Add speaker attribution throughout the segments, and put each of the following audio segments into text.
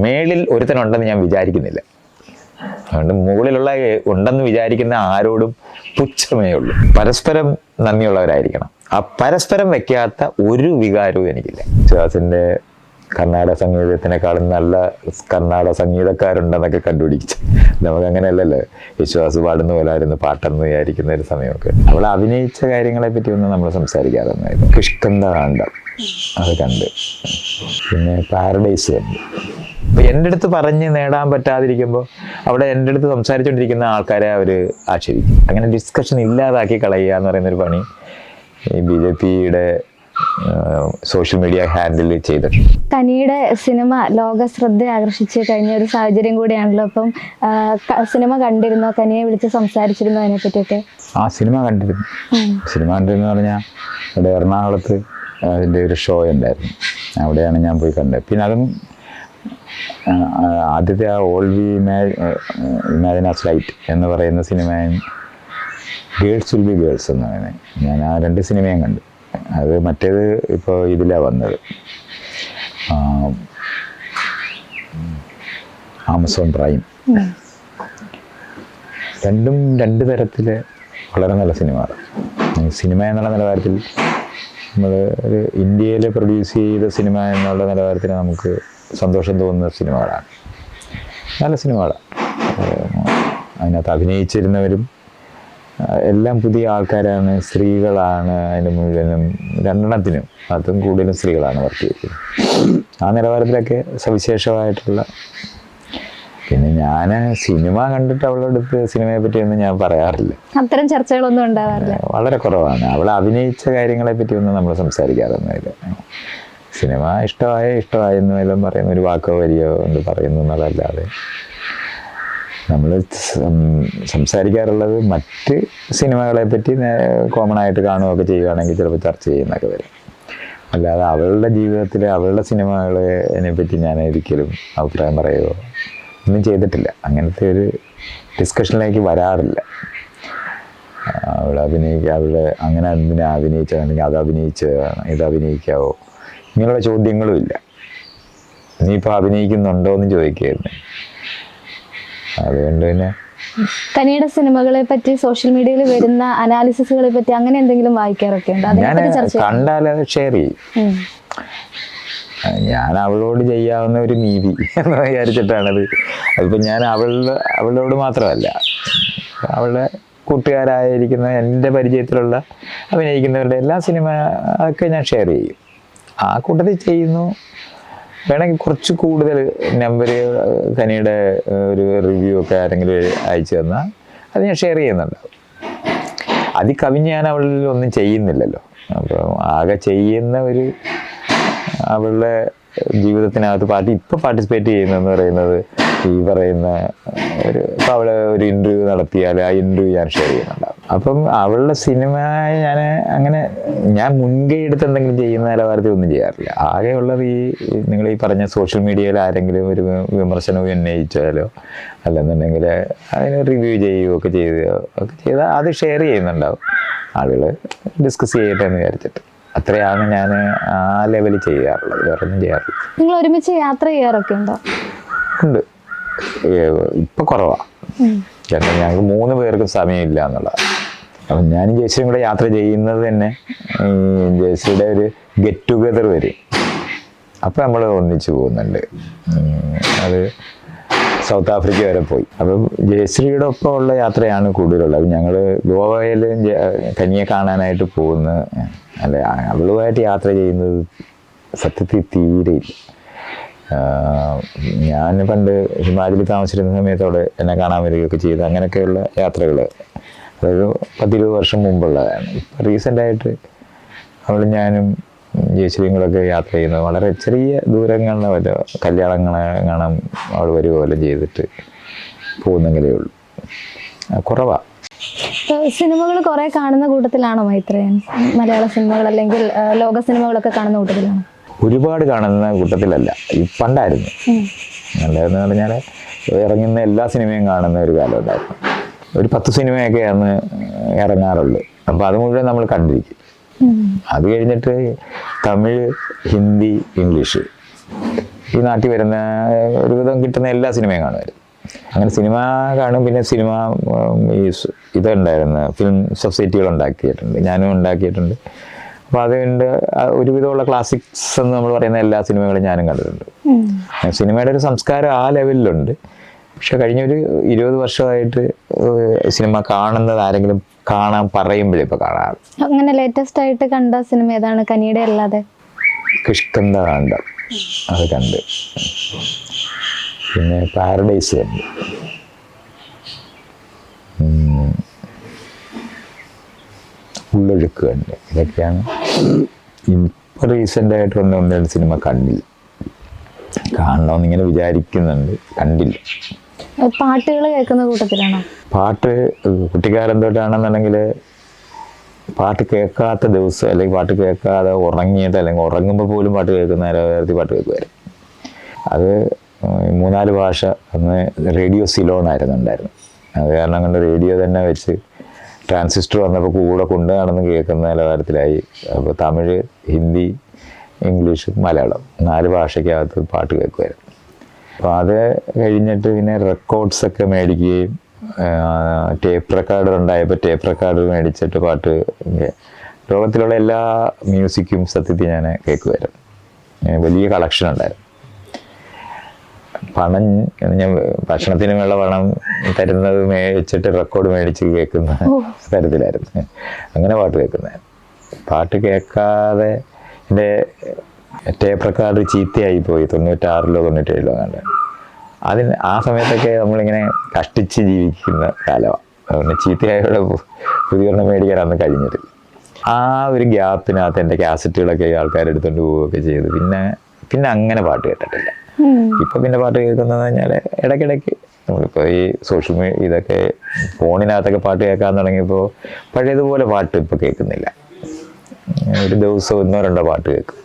Speaker 1: മേളിൽ ഒരുത്തനുണ്ടെന്ന് ഞാൻ വിചാരിക്കുന്നില്ല. അതുകൊണ്ട് മുകളിലുള്ള ഉണ്ടെന്ന് വിചാരിക്കുന്ന ആരോടും പുച്ഛമേ ഉള്ളൂ. പരസ്പരം നന്ദിയുള്ളവരായിരിക്കണം. ആ പരസ്പരം വെക്കാത്ത ഒരു വികാരവും എനിക്കില്ല. വിശ്വാസിന്റെ കർണാടക സംഗീതത്തിനേക്കാളും നല്ല കർണാടക സംഗീതക്കാരുണ്ടെന്നൊക്കെ കണ്ടുപിടിച്ചു. നമുക്ക് അങ്ങനെയല്ലല്ലോ? വിശ്വാസ് പാടുന്ന പോലായിരുന്നു പാട്ടെന്ന് വിചാരിക്കുന്ന ഒരു സമയമൊക്കെ. അവൾ അഭിനയിച്ച കാര്യങ്ങളെ പറ്റി ഒന്നും നമ്മൾ സംസാരിക്കാറൊന്നുമായിരുന്നു കിഷ്കന്ത കാണ്ടം അത് കണ്ട്. പിന്നെ പാരഡൈസ് കണ്ടു. അപ്പൊ എന്റെ അടുത്ത് പറഞ്ഞ് നേടാൻ പറ്റാതിരിക്കുമ്പോൾ അവിടെ എന്റെ അടുത്ത് സംസാരിച്ചുകൊണ്ടിരിക്കുന്ന ആൾക്കാരെ അവർ ആക്ഷേപിക്കും. അങ്ങനെ ഡിസ്കഷൻ ഇല്ലാതാക്കി കളയുക എന്ന് പറയുന്നൊരു പണി ഈ ബി ജെ പിയുടെ സോഷ്യൽ മീഡിയ ഹാൻഡിൽ ചെയ്തിട്ടുണ്ട്.
Speaker 2: കനിയുടെ സിനിമ ലോക ശ്രദ്ധ ആകർഷിച്ച് കഴിഞ്ഞ ഒരു സാഹചര്യം കൂടിയാണല്ലോ. അപ്പം സിനിമ കണ്ടിരുന്നോ? കനിയെ വിളിച്ച് സംസാരിച്ചിരുന്നോ അതിനെ പറ്റിയൊക്കെ
Speaker 1: ആ സിനിമ കണ്ടിരുന്നു. സിനിമ കണ്ടിരുന്നു പറഞ്ഞാൽ ഇവിടെ എറണാകുളത്ത് അതിന്റെ ഒരു ഷോ ഉണ്ടായിരുന്നു. അവിടെയാണ് ഞാൻ പോയി കണ്ടത്. പിന്നെ അതും ആദ്യത്തെ ആ all we imagine as light എന്ന് പറയുന്ന സിനിമയും ഗേൾസ് വിൽ ബി ഗേൾസ് എന്ന് പറയുന്നത്. ഞാൻ ആ രണ്ട് സിനിമയും കണ്ടു. അത് മറ്റേത് ഇപ്പോൾ ഇതിലാണ് വന്നത്. ആമസോൺ പ്രൈം രണ്ടും രണ്ട് തരത്തിൽ വളരെ നല്ല സിനിമകൾ സിനിമ എന്നുള്ള നിലവാരത്തിൽ നമ്മൾ ഒരു ഇന്ത്യയിൽ പ്രൊഡ്യൂസ് ചെയ്ത സിനിമ എന്നുള്ള നിലവാരത്തിൽ നമുക്ക് സന്തോഷം തോന്നുന്ന സിനിമകളാണ്. നല്ല സിനിമകളാണ് അതിനകത്ത് അഭിനയിച്ചിരുന്നവരും എല്ലാം പുതിയ ആൾക്കാരാണ് സ്ത്രീകളാണ് അതിന് മുഴുവനും. രണ്ടെണ്ണത്തിനും അതും കൂടുതലും സ്ത്രീകളാണ് വർക്ക് ചെയ്തത് ആ നിലവാരത്തിലൊക്കെ സവിശേഷമായിട്ടുള്ള പിന്നെ ഞാൻ സിനിമ കണ്ടിട്ട് അവളോട് അടുത്ത് സിനിമയെ പറ്റിയൊന്നും ഞാൻ പറയാറില്ല.
Speaker 2: അത്തരം ചർച്ചകളൊന്നും ഉണ്ടാവാറില്ല.
Speaker 1: വളരെ കുറവാണ്. അവൾ അഭിനയിച്ച കാര്യങ്ങളെ പറ്റിയൊന്നും നമ്മൾ സംസാരിക്കാറൊന്നുമില്ല. സിനിമ ഇഷ്ടമായ ഇഷ്ടമായെന്ന് എല്ലാം പറയുന്ന ഒരു വാക്കോ വരിയോ എന്ന് പറയുന്നു എന്നതല്ലാതെ നമ്മൾ സംസാരിക്കാറുള്ളത് മറ്റ് സിനിമകളെ പറ്റി കോമൺ ആയിട്ട് കാണുകയൊക്കെ ചെയ്യുകയാണെങ്കിൽ ചിലപ്പോൾ ചർച്ച ചെയ്യുന്നൊക്കെ വരും. അല്ലാതെ അവളുടെ ജീവിതത്തിൽ അവളുടെ സിനിമകളെ പറ്റി ഞാൻ ഒരിക്കലും അഭിപ്രായം പറയുകയോ ഒന്നും ചെയ്തിട്ടില്ല. അങ്ങനത്തെ ഒരു ഡിസ്കഷനിലേക്ക് വരാറില്ല. അവൾ അഭിനയിക്കുക അവൾ അങ്ങനെ എന്തിനാ അഭിനയിച്ചതാണെങ്കിൽ അത് അഭിനയിച്ചതാണ് ഇത് അഭിനയിക്കാവോ? ഇങ്ങനെയുള്ള ചോദ്യങ്ങളും ഇല്ല. നീ ഇപ്പൊ അഭിനയിക്കുന്നുണ്ടോ എന്ന് ചോദിക്കായിരുന്നു. അതുകൊണ്ട് തന്നെ
Speaker 2: കനിയുടെ സിനിമകളെ പറ്റി സോഷ്യൽ മീഡിയയിൽ വരുന്ന അനാലിസിസുകളെ പറ്റി അങ്ങനെ എന്തെങ്കിലും വായിക്കാറൊക്കെ ഉണ്ട്?
Speaker 1: ഷെയർ ചെയ്യും. ഞാൻ അവളോട് ചെയ്യാവുന്ന ഒരു നീതി എന്ന് വിചാരിച്ചിട്ടാണത്. അതിപ്പോൾ ഞാൻ അവളുടെ അവളോട് മാത്രമല്ല. അവളുടെ കൂട്ടുകാരായിരിക്കുന്ന എന്റെ പരിചയത്തിലുള്ള അഭിനയിക്കുന്നവരുടെ എല്ലാ സിനിമ ഒക്കെ ഞാൻ ഷെയർ ചെയ്യും. ആ കൂട്ടത്തിൽ ചെയ്യുന്നു. വേണമെങ്കിൽ കുറച്ച് കൂടുതൽ നമ്പർ കനിയുടെ ഒരു റിവ്യൂ ഒക്കെ ആരെങ്കിലും അയച്ചു തന്നാൽ അത് ഞാൻ ഷെയർ ചെയ്യുന്നുണ്ടാവും അതിൽ കവിഞ്ഞ് ഞാൻ അവളിൽ ഒന്നും ചെയ്യുന്നില്ലല്ലോ. അപ്പം ആകെ ചെയ്യുന്ന ഒരു അവളുടെ ജീവിതത്തിനകത്ത് പാർട്ടി ഇപ്പം പാർട്ടിസിപ്പേറ്റ് ചെയ്യുന്നതെന്ന് പറയുന്നത് ഈ പറയുന്ന ഒരു ഇപ്പം അവളെ ഒരു ഇന്റർവ്യൂ നടത്തിയാൽ ആ ഇന്റർവ്യൂ ഞാൻ ഷെയർ ചെയ്യുന്നുണ്ടാവും. അപ്പം അവളുടെ സിനിമ ഞാൻ അങ്ങനെ ഞാൻ മുൻകൈ എടുത്ത് എന്തെങ്കിലും ചെയ്യുന്ന നിലവാരത്തിൽ ഒന്നും ചെയ്യാറില്ല. ആകെയുള്ളത് ഈ നിങ്ങൾ ഈ പറഞ്ഞ സോഷ്യൽ മീഡിയയിൽ ആരെങ്കിലും ഒരു വിമർശനവും ഉന്നയിച്ചാലോ അല്ലെന്നുണ്ടെങ്കിൽ അതിന് റിവ്യൂ ചെയ്യുകയോ ഒക്കെ ചെയ്യുകയോ ഒക്കെ ചെയ്താൽ അത് ഷെയർ ചെയ്യുന്നുണ്ടാവും. ആളുകൾ ഡിസ്കസ് ചെയ്യട്ടെ എന്ന് വിചാരിച്ചിട്ട്. അത്രയാണ് ഞാൻ ആ ലെവലിൽ ചെയ്യാറുള്ളത്. വേറെ ഒന്നും ചെയ്യാറില്ല.
Speaker 2: നിങ്ങൾ ഒരുമിച്ച് യാത്ര ചെയ്യാറൊക്കെ ഉണ്ടോ?
Speaker 1: ഉണ്ട്. ഇപ്പൊ കുറവാ. ഞങ്ങൾക്ക് മൂന്ന് പേർക്കും സമയമില്ല എന്നുള്ളതാണ്. അപ്പം ഞാനും ജയശ്രീയും കൂടെ യാത്ര ചെയ്യുന്നത് തന്നെ ജയശ്രീയുടെ ഒരു ഗെറ്റ് ടുഗദർ വരും. അപ്പം നമ്മൾ ഒന്നിച്ചു പോകുന്നുണ്ട്. അത് സൗത്ത് ആഫ്രിക്ക വരെ പോയി. അപ്പം ജയശ്രീയുടെ ഒപ്പം ഉള്ള യാത്രയാണ് കൂടുതലുള്ളത്. ഞങ്ങൾ ഗോവയിൽ കനിയെ കാണാനായിട്ട് പോകുന്ന അല്ല അവളുമായിട്ട് യാത്ര ചെയ്യുന്നത് സത്യത്തിൽ തീരെയില്ല ഞാൻ പണ്ട് ഹിമാചലിൽ താമസിച്ചിരുന്ന സമയത്തോടെ എന്നെ കാണാൻ വരികയൊക്കെ ചെയ്ത് അങ്ങനെയൊക്കെയുള്ള യാത്രകൾ അതായത് പത്തിരുപത് വർഷം മുമ്പുള്ളതാണ്. ഇപ്പം റീസെന്റായിട്ട് അവൾ ഞാനും ജയശ്രീയും കൂടെയൊക്കെ യാത്ര ചെയ്യുന്നത് വളരെ ചെറിയ ദൂരങ്ങളിൽ വല്ല കല്യാണങ്ങളെ കാണാൻ അവൾ വരിക പോലെ ചെയ്തിട്ട് പോകുന്നെങ്കിലേ ഉള്ളൂ. കുറവാണ്
Speaker 2: സിനിമകൾ കുറെ കാണുന്ന കൂട്ടത്തിലാണോ മൈത്രേയൻ? മലയാള സിനിമകൾ അല്ലെങ്കിൽ ലോക സിനിമകളൊക്കെ കാണുന്ന കൂട്ടത്തിലാണോ?
Speaker 1: ഒരുപാട് കാണുന്ന കൂട്ടത്തിലല്ല. പണ്ടായിരുന്നു.
Speaker 2: നല്ലതെന്ന്
Speaker 1: ഉണ്ടായിരുന്നു പറഞ്ഞാൽ ഇറങ്ങുന്ന എല്ലാ സിനിമയും കാണുന്ന ഒരു കാലം ഉണ്ടായിരുന്നു. ഒരു പത്ത് സിനിമയൊക്കെ അന്ന് ഇറങ്ങാറുള്ളൂ. അപ്പോൾ അത് മുഴുവൻ നമ്മൾ കണ്ടിരിക്കും. അത് കഴിഞ്ഞിട്ട് തമിഴ് ഹിന്ദി ഇംഗ്ലീഷ്. ഈ നാട്ടിൽ വരുന്ന ഒരുവിധം കിട്ടുന്ന എല്ലാ സിനിമയും കാണുമായിരുന്നു അങ്ങനെ സിനിമ കാണും പിന്നെ സിനിമ ഈ ഇതുണ്ടായിരുന്നു ഫിലിം സൊസൈറ്റികൾ ഉണ്ടാക്കിയിട്ടുണ്ട് ഞാനും ഉണ്ടാക്കിയിട്ടുണ്ട്. അപ്പോൾ അതുകൊണ്ട് ഒരുവിധമുള്ള ക്ലാസിക്സ് എന്ന് നമ്മൾ പറയുന്ന എല്ലാ സിനിമകളും ഞാനും കണ്ടിട്ടുണ്ട്. സിനിമയുടെ ഒരു സംസ്കാരം ആ ലെവലിലുണ്ട് പക്ഷെ കഴിഞ്ഞൊരു ഇരുപത് വർഷമായിട്ട് സിനിമ കാണുന്നത് ആരെങ്കിലും കാണാൻ പറയുമ്പോഴേ ഇപ്പൊ കാണാറ്.
Speaker 2: അങ്ങനെ ലേറ്റസ്റ്റ് ആയിട്ട് കണ്ട സിനിമ ഏതാണ്? കനിയുടെ അല്ലാതെ.
Speaker 1: കിഷ്കന്ത കണ്ട. അത് കണ്ട്. പിന്നെ പാരഡൈസ് കണ്ട്. ഉള്ളൊഴുക്ക് കണ്ട്. ഇതൊക്കെയാണ്. ഇപ്പൊ റീസെന്റ് ആയിട്ട് വന്ന ഒന്ന് സിനിമ കണ്ടില്ല. കാണണമെന്നിങ്ങനെ വിചാരിക്കുന്നുണ്ട്. കണ്ടില്ല.
Speaker 2: പാട്ടുകൾ കേൾക്കുന്ന കൂട്ടത്തിലാണോ?
Speaker 1: പാട്ട് കുട്ടിക്കാലം തൊട്ടാണെന്നുണ്ടെങ്കിൽ പാട്ട് കേൾക്കാത്ത ദിവസം അല്ലെങ്കിൽ പാട്ട് കേൾക്കാതെ ഉറങ്ങിയിട്ട് അല്ലെങ്കിൽ ഉറങ്ങുമ്പോൾ പോലും പാട്ട് കേൾക്കുന്ന നിരവധി പാട്ട് കേൾക്കുമായിരുന്നു. അത് മൂന്നാൽ ഭാഷ അന്ന് റേഡിയോ സിലോണായിരുന്നു ഉണ്ടായിരുന്നു അത് കാരണം അങ്ങനെ റേഡിയോ തന്നെ വെച്ച് ട്രാൻസിസ്റ്റർ വന്നപ്പോൾ കൂടെ കൊണ്ട് നടന്ന് കേൾക്കുന്ന നിലവാരത്തിലായി. അപ്പോൾ തമിഴ് ഹിന്ദി ഇംഗ്ലീഷ് മലയാളം നാല് ഭാഷയ്ക്കകത്ത് പാട്ട് കേൾക്കുമായിരുന്നു. അപ്പോൾ അത് കഴിഞ്ഞിട്ട് പിന്നെ റെക്കോർഡ്സ് ഒക്കെ മേടിക്കുകയും ടേപ്പ് റെക്കോർഡർ ഉണ്ടായപ്പോൾ ടേപ്പ് റെക്കോർഡർ മേടിച്ചിട്ട് പാട്ട് ലോകത്തിലുള്ള എല്ലാ മ്യൂസിക്കും സത്യത്തിൽ ഞാൻ കേൾക്കുമായിരുന്നു. വലിയ കളക്ഷൻ ഉണ്ടായിരുന്നു. പണം ഞാൻ ഭക്ഷണത്തിന് വേണ്ട പണം തരുന്നത് മേടിച്ചിട്ട് റെക്കോർഡ് മേടിച്ച് കേൾക്കുന്ന തരത്തിലായിരുന്നു. അങ്ങനെ പാട്ട് കേൾക്കുന്നത് പാട്ട് കേൾക്കാതെ എന്റെ ടേപ്പ് റെക്കോർഡ് ചീത്തയായി പോയി തൊണ്ണൂറ്റാറിലോ തൊണ്ണൂറ്റേഴിലോ കണ്ട് അതിന് ആ സമയത്തൊക്കെ നമ്മളിങ്ങനെ കഷ്ടിച്ച് ജീവിക്കുന്ന കാലമാണ് അതുകൊണ്ട് ചീത്തയായോടെ പുതിയൊരെണ്ണം മേടിക്കാൻ അന്ന് കഴിഞ്ഞത്. ആ ഒരു ഗ്യാപ്പിനകത്ത് എന്റെ കാസറ്റുകളൊക്കെ ആൾക്കാർ എടുത്തുകൊണ്ട് പോവുകയൊക്കെ ചെയ്തു. പിന്നെ പിന്നെ അങ്ങനെ പാട്ട് കേട്ടിട്ടില്ല. ഇപ്പൊ പിന്നെ പാട്ട് കേൾക്കുന്നത് പറഞ്ഞാൽ ഇടയ്ക്കിടയ്ക്ക് നമ്മളിപ്പോൾ ഈ സോഷ്യൽ മീഡിയ ഇതൊക്കെ ഫോണിനകത്തൊക്കെ പാട്ട് കേൾക്കാൻ തുടങ്ങിയപ്പോൾ പഴയതുപോലെ പാട്ട് ഇപ്പോൾ കേൾക്കുന്നില്ല. ഒരു ദിവസം ഒന്നോ രണ്ടോ പാട്ട് കേൾക്കും.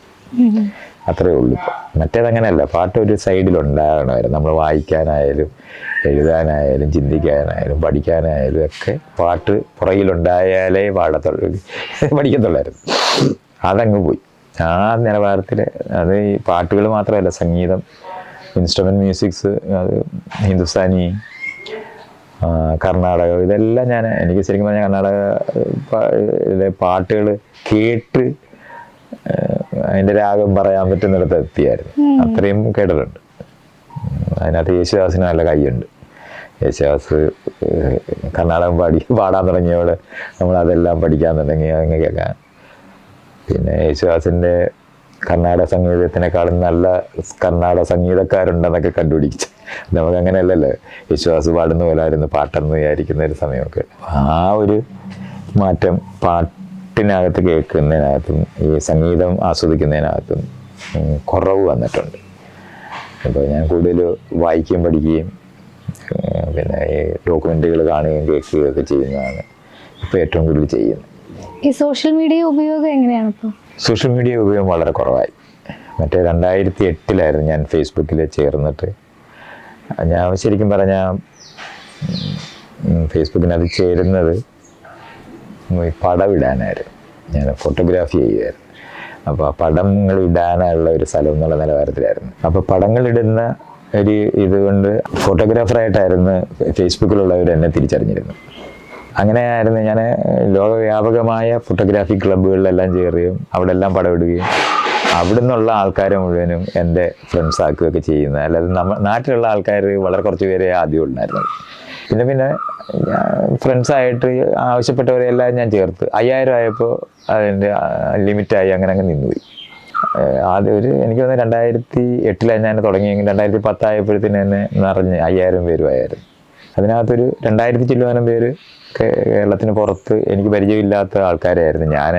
Speaker 1: അത്രേ ഉള്ളൂ മറ്റേത് അങ്ങനെയല്ല പാട്ട് ഒരു സൈഡിൽ ഉണ്ടാകണമായിരുന്നു നമ്മൾ വായിക്കാനായാലും എഴുതാനായാലും ചിന്തിക്കാനായാലും പഠിക്കാനായാലും ഒക്കെ പാട്ട് പുറകിലുണ്ടായാലേ പാടത്തുള്ളൂ. പഠിക്കത്തുള്ളായിരുന്നു. അതങ്ങ് പോയി. ആ നിലവാരത്തിൽ അത് ഈ പാട്ടുകൾ മാത്രമല്ല സംഗീതം ഇൻസ്ട്രുമെന്റ് മ്യൂസിക്സ് അത് ഹിന്ദുസ്ഥാനി കർണാടക ഇതെല്ലാം ഞാൻ എനിക്ക് ശരിക്കും പറഞ്ഞാൽ കർണാടക പാട്ടുകൾ കേട്ട് ഏഹ്, അതിന്റെ രാഗം പറയാൻ പറ്റുന്നിടത്ത് എത്തിയായിരുന്നു. അത്രയും കേട്ടിട്ടുണ്ട്. ഉം, അതിനകത്ത് യേശുദാസിന് നല്ല കൈയുണ്ട്. യേശുദാസ് കർണാടകം പാടി പാടാൻ തുടങ്ങിയവൾ നമ്മൾ അതെല്ലാം പഠിക്കാൻ തുടങ്ങി അങ്ങ് കേൾക്കാൻ പിന്നെ യേശുദാസിന്റെ കർണാടക സംഗീതത്തിനേക്കാളും നല്ല കർണാടക സംഗീതക്കാരുണ്ടെന്നൊക്കെ കണ്ടുപിടിച്ചു നമുക്ക് അങ്ങനെയല്ലല്ലോ യേശുദാസ് പാടുന്ന പോലായിരുന്നു പാട്ടെന്ന് വിചാരിക്കുന്ന ഒരു സമയമൊക്കെ. ആ ഒരു മാറ്റം പാട്ടിനകത്ത് കേൾക്കുന്നതിനകത്തും ഈ സംഗീതം ആസ്വദിക്കുന്നതിനകത്തും കുറവ് വന്നിട്ടുണ്ട്. അപ്പോൾ ഞാൻ കൂടുതൽ വായിക്കുകയും പഠിക്കുകയും പിന്നെ ഈ ഡോക്യുമെന്ററികൾ കാണുകയും കേൾക്കുകയും ഒക്കെ ചെയ്യുന്നതാണ് ഇപ്പോൾ ഏറ്റവും കൂടുതൽ ചെയ്യുന്നത്.
Speaker 2: ഈ സോഷ്യൽ മീഡിയ ഉപയോഗം എങ്ങനെയാണ് ഇപ്പോൾ
Speaker 1: സോഷ്യൽ മീഡിയ ഉപയോഗം വളരെ കുറവായി. മറ്റേ രണ്ടായിരത്തി എട്ടിലായിരുന്നു ഞാൻ ഫേസ്ബുക്കിൽ ചേർന്നിട്ട്. ഞാൻ ശരിക്കും പറഞ്ഞാൽ ഫേസ്ബുക്കിനകത്ത് ചേരുന്നത് ഈ പടം ഇടാനായിരുന്നു. ഞാൻ ഫോട്ടോഗ്രാഫി ചെയ്യുമായിരുന്നു അപ്പോൾ ആ പടങ്ങൾ ഇടാനുള്ള ഒരു സ്ഥലം എന്നുള്ള നിലവാരത്തിലായിരുന്നു. അപ്പോൾ പടങ്ങൾ ഇടുന്ന ഒരു ഇതുകൊണ്ട് ഫോട്ടോഗ്രാഫറായിട്ടായിരുന്നു ഫേസ്ബുക്കിലുള്ളവർ എന്നെ തിരിച്ചറിഞ്ഞിരുന്നത്. അങ്ങനെയായിരുന്നു ഞാൻ ലോകവ്യാപകമായ ഫോട്ടോഗ്രാഫി ക്ലബ്ബുകളിലെല്ലാം ചേരുകയും അവിടെ എല്ലാം പടമിടുകയും അവിടെ നിന്നുള്ള ആൾക്കാരെ മുഴുവനും എന്റെ ഫ്രണ്ട്സ് ആക്കുകയൊക്കെ ചെയ്യുന്നത്. അല്ലാതെ നമ്മ നാട്ടിലുള്ള ആൾക്കാർ വളരെ കുറച്ച് പേരെ ആദ്യം ഉണ്ടായിരുന്നത് പിന്നെ പിന്നെ ഫ്രണ്ട്സായിട്ട് ആവശ്യപ്പെട്ടവരെല്ലാം ഞാൻ ചേർത്ത്. അയ്യായിരം ആയപ്പോൾ അതിന്റെ ലിമിറ്റായി അങ്ങനെ അങ്ങ് നിന്നുപോയി. ആദ്യം ഒരു എനിക്ക് തോന്നുന്നു രണ്ടായിരത്തി എട്ടിലാണ് ഞാൻ തുടങ്ങിയെങ്കിൽ രണ്ടായിരത്തി പത്തായപ്പോഴത്തേന് തന്നെ നിറഞ്ഞ് അയ്യായിരം പേരുമായിരുന്നു അതിനകത്തൊരു രണ്ടായിരത്തി ചില്ലുവാനം പേര് കേരളത്തിന് പുറത്ത് എനിക്ക് പരിചയമില്ലാത്ത ആൾക്കാരായിരുന്നു ഞാൻ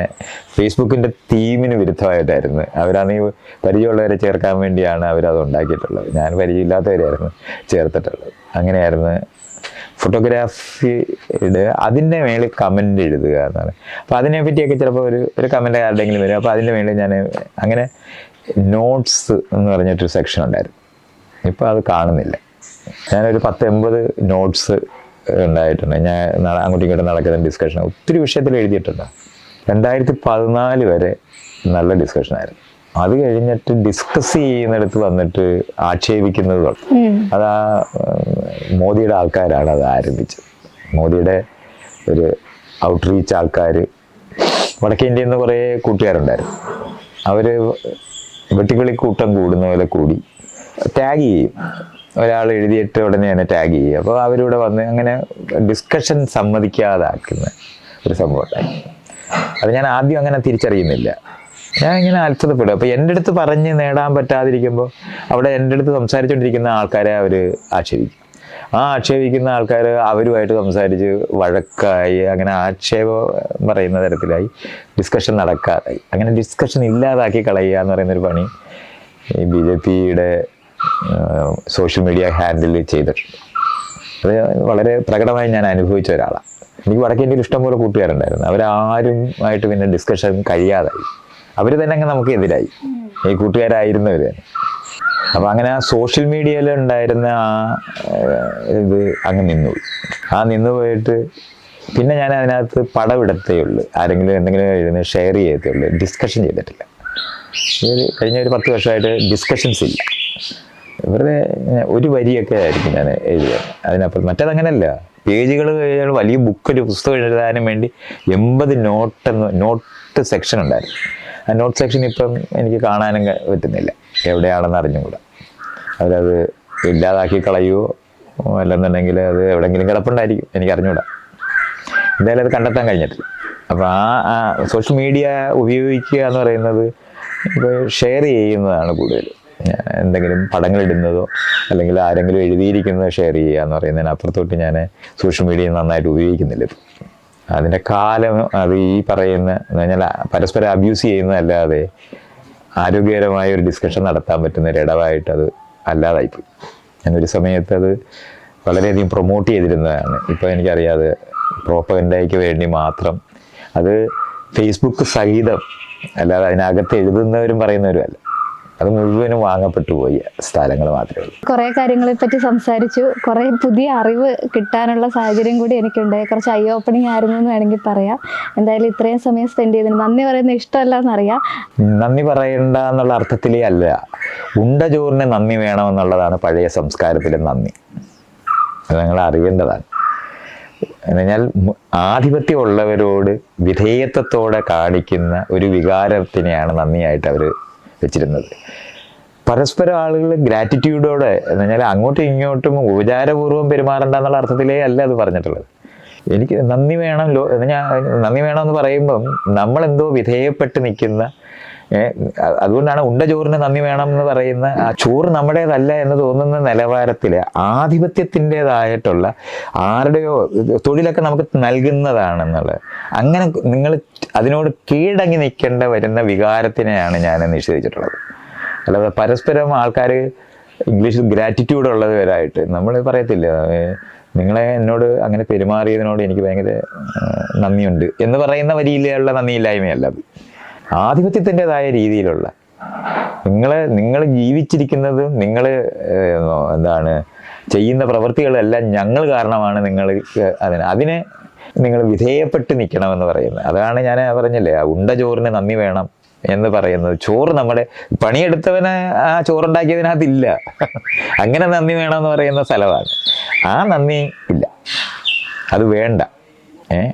Speaker 1: ഫേസ്ബുക്കിന്റെ തീമിന് വിരുദ്ധമായിട്ടായിരുന്നു. അവരാണെങ്കിൽ പരിചയമുള്ളവരെ ചേർക്കാൻ വേണ്ടിയാണ് അവരത് ഉണ്ടാക്കിയിട്ടുള്ളത്. ഞാൻ പരിചയമില്ലാത്തവരായിരുന്നു ചേർത്തിട്ടുള്ളത്. അങ്ങനെയായിരുന്നു ഫോട്ടോഗ്രാഫി ഇടുക അതിന്റെ മേളിൽ കമന്റ് എഴുതുക എന്നാണ്. അപ്പോൾ അതിനെ പറ്റിയൊക്കെ ചിലപ്പോൾ ഒരു ഒരു കമന്റ് ആരുടെങ്കിലും വരും. അപ്പോൾ അതിന്റെ മേളിൽ ഞാൻ അങ്ങനെ നോട്ട്സ് എന്ന് പറഞ്ഞിട്ടൊരു സെക്ഷൻ ഉണ്ടായിരുന്നു. ഇപ്പോൾ അത് കാണുന്നില്ല. ഞാനൊരു പത്ത് എൺപത് നോട്ട്സ് ഉണ്ടായിട്ടുണ്ട്. ഞാൻ അങ്ങോട്ടും ഇങ്ങോട്ടും നടക്കുന്ന ഡിസ്കഷൻ ഒത്തിരി വിഷയത്തിൽ എഴുതിയിട്ടുണ്ട്. രണ്ടായിരത്തി പതിനാല് വരെ നല്ല ഡിസ്കഷനായിരുന്നു അത് കഴിഞ്ഞിട്ട് ഡിസ്കസ് ചെയ്യുന്നിടത്ത് വന്നിട്ട് ആക്ഷേപിക്കുന്നത്. അത് ആ മോദിയുടെ ആൾക്കാരാണ് അത് ആരംഭിച്ചത്. മോദിയുടെ ഒരു ഔട്ട്റീച്ച് ആൾക്കാർ വടക്കേ ഇന്ത്യയിൽ നിന്ന് കുറേ കൂട്ടുകാരുണ്ടായിരുന്നു. അവർ വെട്ടിക്കിളി കൂട്ടം കൂടുന്ന പോലെ കൂടി ടാഗ് ചെയ്യും. ഒരാൾ എഴുതിയിട്ട് ഉടനെ തന്നെ ടാഗ് ചെയ്യും. അപ്പോൾ അവരിവിടെ വന്ന് അങ്ങനെ ഡിസ്കഷൻ സമ്മതിക്കാതാക്കുന്ന ഒരു സംഭവം ഉണ്ടായി. അത് ഞാൻ ആദ്യം അങ്ങനെ തിരിച്ചറിയുന്നില്ല. ഞാൻ ഇങ്ങനെ അത്ഭുതപ്പെടും. അപ്പോൾ എന്റെ അടുത്ത് പറഞ്ഞ് നേടാൻ പറ്റാതിരിക്കുമ്പോൾ അവിടെ എന്റെ അടുത്ത് സംസാരിച്ചുകൊണ്ടിരിക്കുന്ന ആൾക്കാരെ അവർ ആക്ഷേപിക്കും. ആ ആക്ഷേപിക്കുന്ന ആൾക്കാർ അവരുമായിട്ട് സംസാരിച്ച് വഴക്കായി അങ്ങനെ ആക്ഷേപം പറയുന്ന തരത്തിലായി ഡിസ്കഷൻ നടക്കാതായി. അങ്ങനെ ഡിസ്കഷൻ ഇല്ലാതാക്കി കളയുക എന്ന് പറയുന്നൊരു പണി ഈ ബി ജെ പിയുടെ സോഷ്യൽ മീഡിയ ഹാൻഡിൽ ചെയ്തിട്ടുണ്ട്. അത് വളരെ പ്രകടമായി ഞാൻ അനുഭവിച്ച ഒരാളാണ്. എനിക്ക് വടക്കേ ഇഷ്ടംപോലെ കൂട്ടുകാരുണ്ടായിരുന്നു. അവരാരും ആയിട്ട് പിന്നെ ഡിസ്കഷൻ കഴിയാതായി. അവർ തന്നെ അങ്ങ് നമുക്ക് എതിരായി. ഈ കൂട്ടുകാരായിരുന്നവർ തന്നെ അപ്പം അങ്ങനെ ആ സോഷ്യൽ മീഡിയയിൽ ഉണ്ടായിരുന്ന ആ ഇത് അങ്ങ് നിന്നുപോയി ആ നിന്നു പോയിട്ട് പിന്നെ ഞാൻ അതിനകത്ത് പടമിടത്തേ ഉള്ളൂ. ആരെങ്കിലും എന്തെങ്കിലും എഴുതുന്ന ഷെയർ ചെയ്യത്തേ ഉള്ളൂ. ഡിസ്കഷൻ ചെയ്തിട്ടില്ല. കഴിഞ്ഞ ഒരു പത്ത് വർഷമായിട്ട് ഡിസ്കഷൻസ് ഇല്ല. വെറുതെ ഒരു വരിയൊക്കെ ആയിരിക്കും ഞാൻ എഴുതുക. അതിനപ്പുറം മറ്റേതങ്ങനല്ല. പേജുകൾ വലിയ ബുക്ക് ഒരു പുസ്തകം എഴുതാനും വേണ്ടി എൺപത് നോട്ടെന്ന് നോട്ട് സെക്ഷൻ ഉണ്ടായിരുന്നു. നോട്ട് സെക്ഷൻ ഇപ്പം എനിക്ക് കാണാനും പറ്റുന്നില്ല. എവിടെയാണെന്ന് അറിഞ്ഞുകൂടാ. അവരത് ഇല്ലാതാക്കി കളയുമോ അല്ലെന്നുണ്ടെങ്കിൽ അത് എവിടെയെങ്കിലും കിടപ്പുണ്ടായിരിക്കും. എനിക്ക് അറിഞ്ഞുകൂടാ. എന്തായാലും അത് കണ്ടെത്താൻ കഴിഞ്ഞിട്ടില്ല. അപ്പോൾ ആ ആ സോഷ്യൽ മീഡിയ ഉപയോഗിക്കുക എന്ന് പറയുന്നത് ഇപ്പോൾ ഷെയർ ചെയ്യുന്നതാണ് കൂടുതലും. എന്തെങ്കിലും പടങ്ങൾ ഇടുന്നതോ അല്ലെങ്കിൽ ആരെങ്കിലും എഴുതിയിരിക്കുന്നതോ ഷെയർ ചെയ്യുക എന്ന് പറയുന്നതിന് അപ്പുറത്തോട്ട് ഞാൻ സോഷ്യൽ മീഡിയ നന്നായിട്ട് ഉപയോഗിക്കുന്നില്ല ഇപ്പം. അതിന്റെ കാലം അത് ഈ പറയുന്ന എന്ന് പറഞ്ഞാൽ പരസ്പരം അബ്യൂസ് ചെയ്യുന്നതല്ലാതെ ആരോഗ്യകരമായ ഒരു ഡിസ്കഷൻ നടത്താൻ പറ്റുന്ന ഒരു ഇടവായിട്ട് അത് അല്ലാതായിപ്പോയി. ഞാനൊരു സമയത്ത് അത് വളരെയധികം പ്രൊമോട്ട് ചെയ്തിരുന്നതാണ്. ഇപ്പോൾ എനിക്കറിയാതെ പ്രോപ്പഗൻഡയ്ക്ക് വേണ്ടി മാത്രം അത് ഫേസ്ബുക്ക് സഹിതം അല്ലാതെ അതിനകത്ത് എഴുതുന്നവരും പറയുന്നവരും അല്ല. അത് മുഴുവനും വാങ്ങപ്പെട്ടു പോയ സ്ഥലങ്ങൾ മാത്രമേ ഉള്ളൂ.
Speaker 2: കുറേ കാര്യങ്ങളെ പറ്റി സംസാരിച്ചു. കുറേ പുതിയ അറിവ് കിട്ടാനുള്ള സാഹചര്യം കൂടി എനിക്കുണ്ടായി കുറച്ച് ഐ ഓപ്പണിംഗ് ആയിരുന്നു എന്ന് വേണമെങ്കിൽ പറയാം. എന്തായാലും ഇത്രയും സമയം സ്പെൻഡ് ചെയ്തതിന് നന്ദി പറയുന്നത് ഇഷ്ടമല്ല എന്നറിയാം
Speaker 1: നന്ദി പറയണ്ട എന്നുള്ള അർത്ഥത്തിലേ അല്ല. ഉണ്ട ചോറിന് നന്ദി വേണമെന്നുള്ളതാണ് പഴയ സംസ്കാരത്തിലെ നന്ദി. അത് നിങ്ങൾ അറിയേണ്ടതാണ് എന്നുകഴിഞ്ഞാൽ ആധിപത്യമുള്ളവരോട് വിധേയത്വത്തോടെ കാണിക്കുന്ന ഒരു വികാരത്തിനെയാണ് നന്ദിയായിട്ട് അവർ വെച്ചിരുന്നത്. പരസ്പരം ആളുകൾ ഗ്രാറ്റിറ്റ്യൂഡോടെ എന്ന് പറഞ്ഞാൽ അങ്ങോട്ടും ഇങ്ങോട്ടും ഉപചാരപൂർവം പെരുമാറണ്ട എന്നുള്ള അർത്ഥത്തിലേ അല്ല അത് പറഞ്ഞിട്ടുള്ളത്. എനിക്ക് നന്ദി വേണം ലോ ഞാൻ നന്ദി വേണം എന്ന് പറയുമ്പം നമ്മളെന്തോ വിധേയപ്പെട്ട് നിൽക്കുന്ന അതുകൊണ്ടാണ് ഉണ്ട ചോറിന് നന്ദി വേണം എന്ന് പറയുന്ന ആ ചോറ് നമ്മുടേതല്ല എന്ന് തോന്നുന്ന നിലവാരത്തിൽ ആധിപത്യത്തിന്റെതായിട്ടുള്ള ആരുടെയോ തൊഴിലൊക്കെ നമുക്ക് നൽകുന്നതാണെന്നുള്ളത്. അങ്ങനെ നിങ്ങൾ അതിനോട് കീഴടങ്ങി നിൽക്കേണ്ട വരുന്ന വികാരത്തിനെയാണ് ഞാൻ നിഷേധിച്ചിട്ടുള്ളത്. അല്ലാതെ പരസ്പരം ആൾക്കാർ ഇംഗ്ലീഷിൽ ഗ്രാറ്റിറ്റ്യൂഡ് ഉള്ളവരായിട്ട് നമ്മൾ പറയത്തില്ല. നിങ്ങളെ എന്നോട് അങ്ങനെ പെരുമാറിയതിനോട് എനിക്ക് ഭയങ്കര നന്ദിയുണ്ട് എന്ന് പറയുന്ന വരിയിലുള്ള നന്ദിയില്ലായ്മയല്ല അത്. ആധിപത്യത്തിന്റെതായ രീതിയിലുള്ള നിങ്ങൾ നിങ്ങൾ ജീവിച്ചിരിക്കുന്നതും നിങ്ങൾ എന്താണ് ചെയ്യുന്ന പ്രവൃത്തികളെല്ലാം ഞങ്ങൾ കാരണമാണ് നിങ്ങൾ അതിന് അതിനെ നിങ്ങൾ വിധേയപ്പെട്ട് നിൽക്കണമെന്ന് പറയുന്നത്. അതാണ് ഞാൻ പറഞ്ഞില്ലേ ആ ഉണ്ട ചോറിന് നന്ദി വേണം എന്ന് പറയുന്നത്. ചോറ് നമ്മുടെ പണിയെടുത്തവന് ആ ചോറുണ്ടാക്കിയതിനകത്തില്ല. അങ്ങനെ നന്ദി വേണമെന്ന് പറയുന്ന സ്ഥലമാണ്. ആ നന്ദി ഇല്ല. അത് വേണ്ട.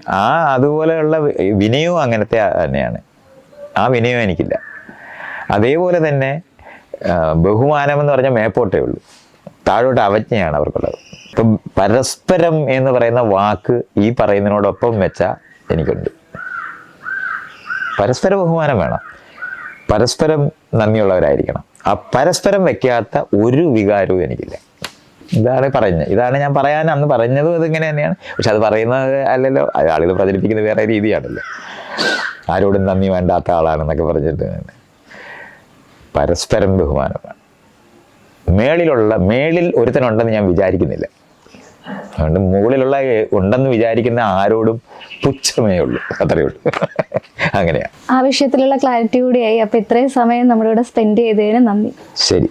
Speaker 1: ആ അതുപോലെയുള്ള വിനയവും അങ്ങനത്തെ തന്നെയാണ്. ആ വിനയം എനിക്കില്ല. അതേപോലെ തന്നെ ബഹുമാനമെന്ന് പറഞ്ഞാൽ മേപ്പോട്ടേ ഉള്ളൂ. താഴോട്ട് അവജ്ഞയാണ് അവർക്കുള്ളത്. ഇപ്പം പരസ്പരം എന്ന് പറയുന്ന വാക്ക് ഈ പറയുന്നതിനോടൊപ്പം വെച്ച എനിക്കുണ്ട്. പരസ്പര ബഹുമാനം വേണം. പരസ്പരം നന്ദിയുള്ളവരായിരിക്കണം. ആ പരസ്പരം വെക്കാത്ത ഒരു വികാരവും എനിക്കില്ല. ഇതാണ് പറഞ്ഞത് ഇതാണ് ഞാൻ പറയാൻ അന്ന് പറഞ്ഞതും അതിങ്ങനെ തന്നെയാണ്. പക്ഷെ അത് പറയുന്നത് അല്ലല്ലോ ആളുകൾ പ്രചരിപ്പിക്കുന്നത് വേറെ രീതിയാണല്ലോ. ആരോടും നന്ദി വേണ്ടാത്ത ആളാണെന്നൊക്കെ പറഞ്ഞിട്ട് പരസ്പരം ബഹുമാനമാണ് മേളിലുള്ള മേളിൽ ഒരുത്തനുണ്ടെന്ന് ഞാൻ വിചാരിക്കുന്നില്ല. അതുകൊണ്ട് മുകളിലുള്ള ഉണ്ടെന്ന് വിചാരിക്കുന്ന ആരോടും പുച്ഛമേ ഉള്ളൂ. അത്രയേ ഉള്ളൂ. അങ്ങനെയാ.
Speaker 2: ആ വിഷയത്തിലുള്ള ക്ലാരിറ്റി കൂടിയായി. അപ്പൊ ഇത്രയും സമയം നമ്മളിവിടെ സ്പെൻഡ് ചെയ്തതിന് നന്ദി.
Speaker 1: ശരി.